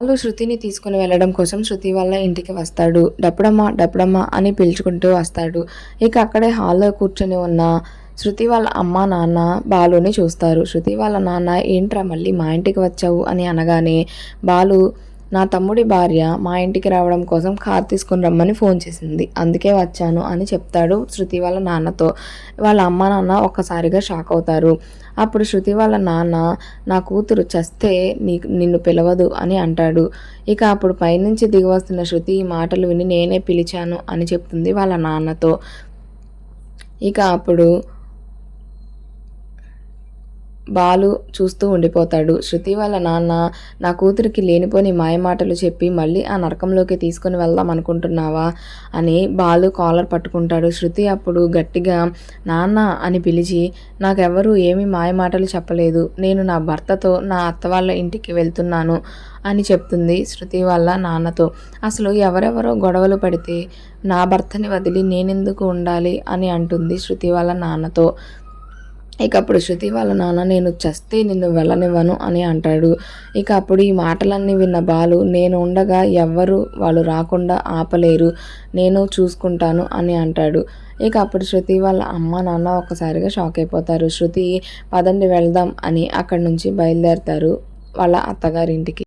వాళ్ళు శృతిని తీసుకుని వెళ్ళడం కోసం శృతి వాళ్ళ ఇంటికి వస్తాడు. డప్పుడమ్మ డప్పుడమ్మ అని పిలుచుకుంటూ వస్తాడు. ఇక అక్కడే హాల్లో కూర్చొని ఉన్న శృతి వాళ్ళ అమ్మ నాన్న బాలుని చూస్తారు. శృతి వాళ్ళ నాన్న ఏంట్రా మళ్ళీ మా ఇంటికి వచ్చావు? అని అనగానే బాలు నా తమ్ముడి భార్య మా ఇంటికి రావడం కోసం కార్ తీసుకుని రమ్మని ఫోన్ చేసింది. అందుకే వచ్చాను అని చెప్తాడు శృతి వాళ్ళ నాన్నతో. వాళ్ళ అమ్మ నాన్న ఒక్కసారిగా షాక్ అవుతారు. అప్పుడు శృతి వాళ్ళ నాన్న నా కూతురు చస్తే నీ నిన్ను పిలవదు అని అంటాడు. ఇక అప్పుడు పైనుంచి దిగి వస్తున్న శృతి ఈ మాటలు విని నేనే పిలిచాను అని చెప్తుంది వాళ్ళ నాన్నతో. ఇక అప్పుడు బాలు చూస్తూ ఉండిపోతాడు. శృతి వాళ్ళ నాన్న నా కూతురికి లేనిపోని మాయమాటలు చెప్పి మళ్ళీ ఆ నరకంలోకి తీసుకొని వెళ్దాం అనుకుంటున్నావా అని బాలు కాలర్ పట్టుకుంటాడు. శృతి అప్పుడు గట్టిగా నాన్న అని పిలిచి నాకెవరూ ఏమీ మాయమాటలు చెప్పలేదు. నేను నా భర్తతో నా అత్త వాళ్ళ ఇంటికి వెళ్తున్నాను అని చెప్తుంది శృతి వాళ్ళ నాన్నతో. అసలు ఎవరెవరో గొడవలు పడితే నా భర్తని వదిలి నేనెందుకు ఉండాలి అని అంటుంది శృతి వాళ్ళ నాన్నతో. ఇక అప్పుడు శృతి వాళ్ళ నాన్న నేను చస్తే నిన్ను వెళ్ళనివ్వను అని అంటాడు. ఇక అప్పుడు ఈ మాటలన్నీ విన్న బాలు నేను ఉండగా ఎవ్వరు వాళ్ళు రాకుండా ఆపలేరు నేను చూసుకుంటాను అని అంటాడు. ఇక అప్పుడు శృతి వాళ్ళ అమ్మ నాన్న ఒక్కసారిగా షాక్ అయిపోతారు. శృతి పదండి వెళ్దాం అని అక్కడి నుంచి బయలుదేరుతారు వాళ్ళ అత్తగారింటికి.